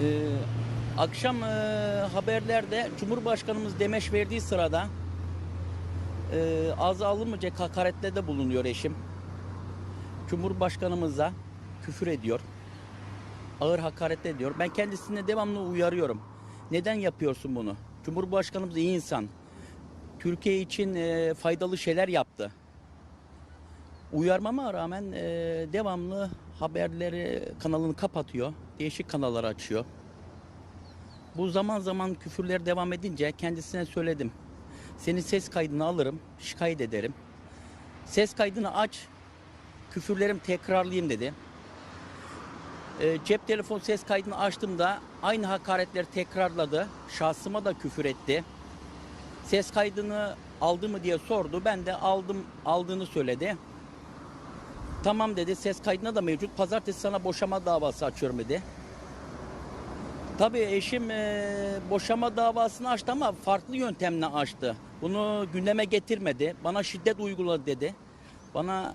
Ee, akşam e, haberlerde Cumhurbaşkanımız demeç verdiği sırada e, ağza alınmayacak hakaretlerde bulunuyor eşim. Cumhurbaşkanımıza küfür ediyor. Ağır hakaret ediyor. Ben kendisine devamlı uyarıyorum. Neden yapıyorsun bunu? Cumhurbaşkanımız iyi insan. Türkiye için e, faydalı şeyler yaptı. Uyarmama rağmen e, devamlı haberleri kanalını kapatıyor. Değişik kanallar açıyor. Bu zaman zaman küfürler devam edince kendisine söyledim. Senin ses kaydını alırım, şikayet ederim. Ses kaydını aç, küfürlerim tekrarlayayım dedi. E, cep telefon ses kaydını açtığımda aynı hakaretleri tekrarladı. Şahsıma da küfür etti. Ses kaydını aldı mı diye sordu. Ben de aldım aldığını söyledi. Tamam dedi ses kaydına da mevcut. Pazartesi sana boşama davası açıyorum dedi. Tabii eşim eee, boşama davasını açtı ama farklı yöntemle açtı. Bunu gündeme getirmedi. Bana şiddet uyguladı dedi. Bana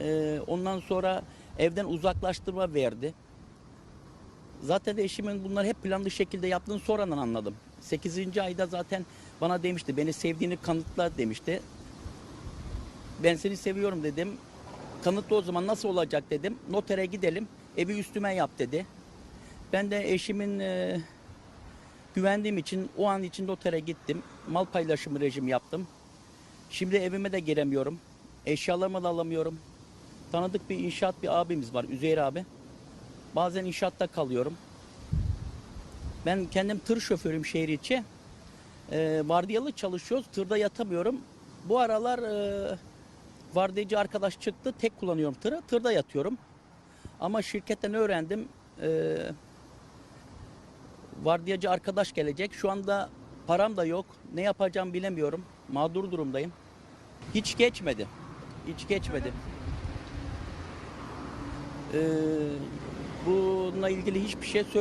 eee, ondan sonra evden uzaklaştırma verdi. Zaten de eşimin bunları hep planlı şekilde yaptığını sonradan anladım. 8. ayda zaten bana demişti beni sevdiğini kanıtla demişti. Ben seni seviyorum dedim. Kanıtlı o zaman nasıl olacak dedim. Notere gidelim. Evi üstüme yap dedi. Ben de eşimin e, güvendiğim için o an için notere gittim. Mal paylaşımı rejim yaptım. Şimdi evime de giremiyorum. Eşyalarımı da alamıyorum. Tanıdık bir inşaat bir abimiz var Üzeyir abi. Bazen inşaatta kalıyorum. Ben kendim tır şoförüyüm şehir içi. E, vardiyalı çalışıyoruz. Tırda yatamıyorum. Bu aralar e, vardiyacı arkadaş çıktı. Tek kullanıyorum tırı. Tırda yatıyorum. Ama şirketten öğrendim. E, vardiyacı arkadaş gelecek. Şu anda param da yok. Ne yapacağım bilemiyorum. Mağdur durumdayım. Hiç geçmedi. Hiç geçmedi. E, bununla ilgili hiçbir şey